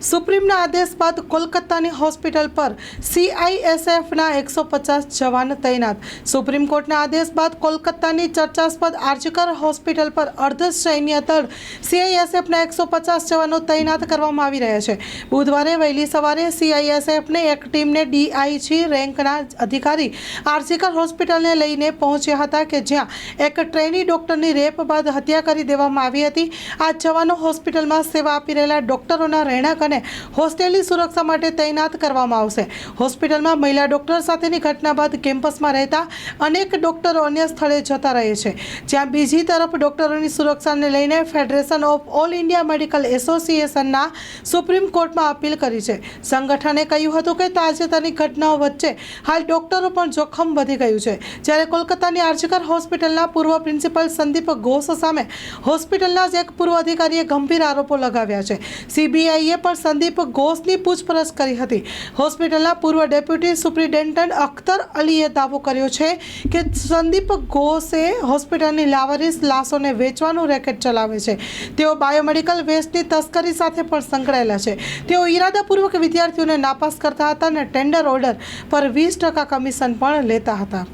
સુપ્રીમના આદેશ બાદ કોલકાતાની હોસ્પિટલ પર સીઆઈએસએફના એકસો પચાસ જવાન તૈનાત. સુપ્રીમ કોર્ટના આદેશ બાદ કોલકાતાની ચર્ચાસ્પદ આર્જકર હોસ્પિટલ પર અર્ધ સૈન્ય દળ સીઆઈએસએફના એકસો પચાસ જવાનો તૈનાત કરવામાં આવી રહ્યા છે. બુધવારે વહેલી સવારે સીઆઈએસએફને એક ટીમને ડીઆઈજી રેન્કના અધિકારી આર્જિકર હોસ્પિટલને લઈને પહોંચ્યા હતા કે જ્યાં એક ટ્રેની ડોક્ટરની રેપ બાદ હત્યા કરી દેવામાં આવી હતી. આ જવાનો હોસ્પિટલમાં સેવા આપી રહેલા ડોક્ટરોના રહેણાંક અને હોસ્ટેલની સુરક્ષા માટે તૈનાત કરવામાં આવશે. હોસ્પિટલમાં મહિલા ડોક્ટર સાથેની ઘટના બાદ કેમ્પસમાં રહેતા અનેક ડોક્ટરો અન્ય સ્થળે જતા રહે છે. જ્યાં બીજી તરફ ડોક્ટરોની સુરક્ષાને લઈને federation of all India medical એસોસિએશનના સુપ્રીમ કોર્ટમાં અપીલ કરી છે. સંગઠને કહ્યું હતું કે તાજેતરની ઘટનાઓ વચ્ચે હાલ ડોક્ટરો પણ જોખમ વધી ગયું છે. જ્યારે કોલકાતાની આર્જિકર હોસ્પિટલના પૂર્વ પ્રિન્સિપલ સંદીપ ઘોષ સામે હોસ્પિટલના જ એક પૂર્વ અધિકારીએ ગંભીર આરોપો લગાવ્યા છે. સીબીઆઈએ પણ સંદીપ ઘોષની પૂછપરછ કરી હતી. હોસ્પિટલના પૂર્વ ડેપ્યુટી સુપ્રિન્ટેન્ડન્ટ અખ્તર અલીએ દાવો કર્યો છે કે સંદીપ ઘોષે હોસ્પિટલની લાવારીસ લાશોને વેચવાનું રેકેટ ચલાવે છે. તેઓ બાયોમેડિકલ વેસ્ટની તસ્કરી સાથે પણ સંકળાયેલા છે. તેઓ ઈરાદાપૂર્વક વિદ્યાર્થીઓને નાપાસ કરતા હતા અને ટેન્ડર ઓર્ડર પર વીસ ટકા કમિશન પણ લેતા હતા.